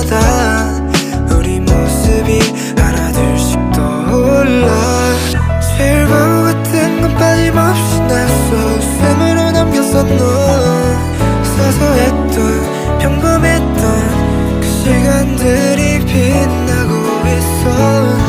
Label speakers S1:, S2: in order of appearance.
S1: 때마다 우리 모습이 하나둘씩 떠올라. 실버 같은 건 빠짐없이 났어. 웃음으로 남겼어 너 사소했던 평범했던 그 시간들이 빛나고 있어.